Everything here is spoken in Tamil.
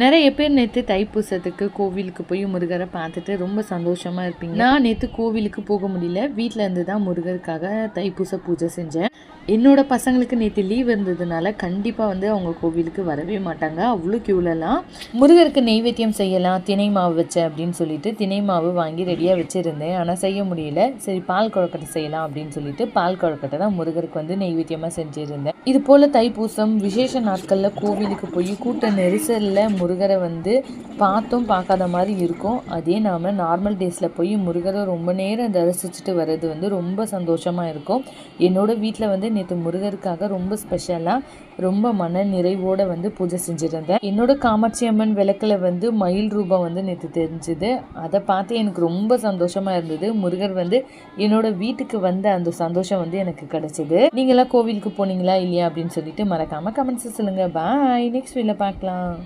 நிறைய பேர் நேற்று தைப்பூசத்துக்கு கோவிலுக்கு போய் முருகரை பார்த்துட்டு ரொம்ப சந்தோஷமாக இருப்பீங்க. நான் நேற்று கோவிலுக்கு போக முடியல. வீட்டில் இருந்து தான் முருகருக்காக தைப்பூச பூஜை செஞ்சேன். என்னோட பசங்களுக்கு நேற்று லீவ் இருந்ததுனால கண்டிப்பாக வந்து அவங்க கோவிலுக்கு வரவே மாட்டாங்க. அவ்வளோ க்யூலலாம் முருகருக்கு நெய்வேத்தியம் செய்யலாம் திணை மாவு வச்சேன் அப்படின்னு சொல்லிட்டு திணை மாவு வாங்கி ரெடியாக வச்சுருந்தேன். ஆனால் செய்ய முடியல. சரி பால் குழக்கட்டை செய்யலாம் அப்படின்னு சொல்லிட்டு பால் குழக்கட்டை தான் முருகருக்கு வந்து நெய்வேத்தியமாக செஞ்சுருந்தேன். இது போல் தைப்பூசம் விசேஷ நாட்களில் கோவிலுக்கு போய் கூட்ட நெரிசலில் முருகரை வந்து பார்த்தும் பார்க்காத மாதிரி இருக்கும். அதே நாம் நார்மல் டேஸில் போய் முருகரை ரொம்ப நேரம் தரிசிச்சுட்டு வர்றது வந்து ரொம்ப சந்தோஷமாக இருக்கும். என்னோட வீட்டில் வந்து நேற்று முருகருக்காக ரொம்ப ஸ்பெஷலாக ரொம்ப மன நிறைவோடு வந்து பூஜை செஞ்சுருந்தேன். என்னோட காமாட்சி அம்மன் விளக்கில் வந்து மயில் ரூபம் வந்து நேற்று தெரிஞ்சுது. அதை பார்த்து எனக்கு ரொம்ப சந்தோஷமாக இருந்தது. முருகர் வந்து என்னோட வீட்டுக்கு வந்த அந்த சந்தோஷம் வந்து எனக்கு கிடச்சிது. நீங்களாம் கோவிலுக்கு போனீங்களா இல்லையா அப்படின்னு சொல்லிட்டு மறக்காமல் கமெண்ட்ஸை சொல்லுங்கள் பாய் நெக்ஸ்ட் வீடியோவில் பார்க்கலாம்.